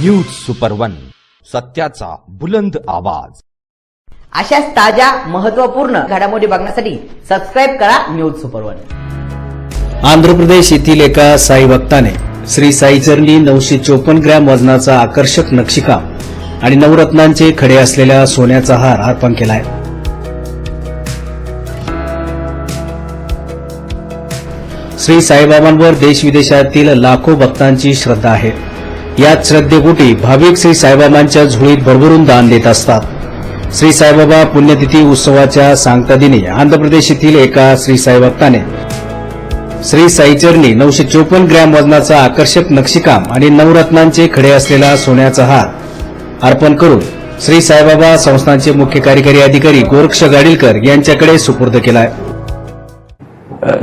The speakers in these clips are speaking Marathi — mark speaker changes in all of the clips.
Speaker 1: न्यूज सुपर वन सत्याचा बुलंद आवाज.
Speaker 2: अशाच ताज्या महत्त्वपूर्ण घडामोडी बघण्यासाठी सबस्क्राईब करा news super one
Speaker 3: Andhra Pradesh येथील एका साई भक्ताने श्री साईचरणी नऊशे चोपन्न ग्रॅम वजनाचा आकर्षक नक्षीकाम आणि नवरत्नांचे खडे असलेल्या सोन्याचा हार अर्पण केलाय. श्री साईबाबांवर देशविदेशातील लाखो भक्तांची श्रद्धा आहे. याच श्रद्धेपोटी भाविक श्री साईबाबांच्या झुळीत भरभरून दान देत असतात. श्री साईबाबा पुण्यतिथी उत्सवाच्या सांगता दिनी आंध्र प्रदेश येथील एका श्री साई भक्ताने श्री साईचरणी नऊशे चोपन्न ग्रॅम वजनाचा आकर्षक नक्षीकाम आणि नवरत्नांचे खडे असलेला सोन्याचा हार अर्पण करून श्री साईबाबा संस्थांचे मुख्य कार्यकारी अधिकारी गोरक्ष गाडीलकर यांच्याकडे सुपूर्द केलाय.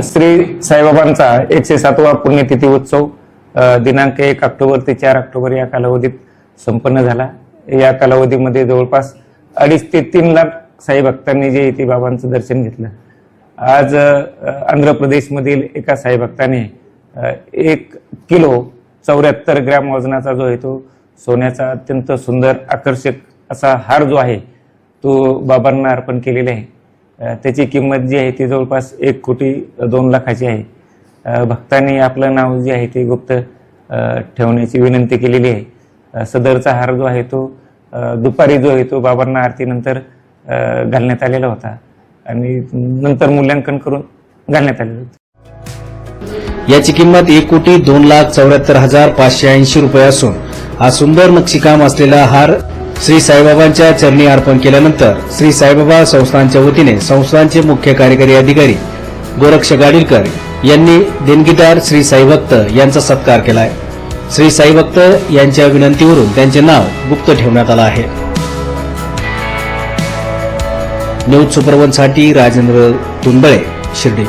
Speaker 4: श्री साईबाबांचा एकशे सातवा पुण्यतिथी उत्सव दिनांक एक ऑक्टोबर ते चार ऑक्टोबर या कालावधीत संपन्न झाला. या कालावधीमध्ये जवळपास अडीच ते तीन लाख साई भक्तांनी जे इथे बाबांचं दर्शन घेतलं. आज आंध्र प्रदेशमधील एका साई भक्ताने एक किलो चौऱ्याहत्तर ग्रॅम वजनाचा जो आहे तो सोन्याचा अत्यंत सुंदर आकर्षक असा हार जो आहे तो बाबांना अर्पण केलेला आहे. त्याची किंमत जी आहे ती जवळपास एक कोटी दोन लाखाची आहे. भक्तांनी आपलं नाव जे आहे ते गुप्त ठेवण्याची विनंती केलेली आहे. सदरचा हार जो आहे तो दुपारी जो आहे तो बाबांना आरतीनंतर घालण्यात आलेला होता. आणि नंतर मूल्यांकन करून घालण्यात आलेलं होतं.
Speaker 3: याची किंमत एक कोटी दोन लाख चौऱ्याहत्तर हजार पाचशे ऐंशी रुपये असून हा सुंदर नक्षीकाम असलेला हार श्री साईबाबांच्या चरणी अर्पण केल्यानंतर श्री साईबाबा संस्थानच्या वतीने संस्थानचे मुख्य कार्यकारी अधिकारी गोरक्ष गाडीलकर यांनी देणगीदार श्री साईभक्त यांचा सत्कार केलाय. श्री साईभक्त यांच्या विनंतीवरून त्यांचे नाव गुप्त ठेवण्यात आलं आहे. न्यूज सुपरवनसाठी राजेंद्र तुंबळे शिर्डी.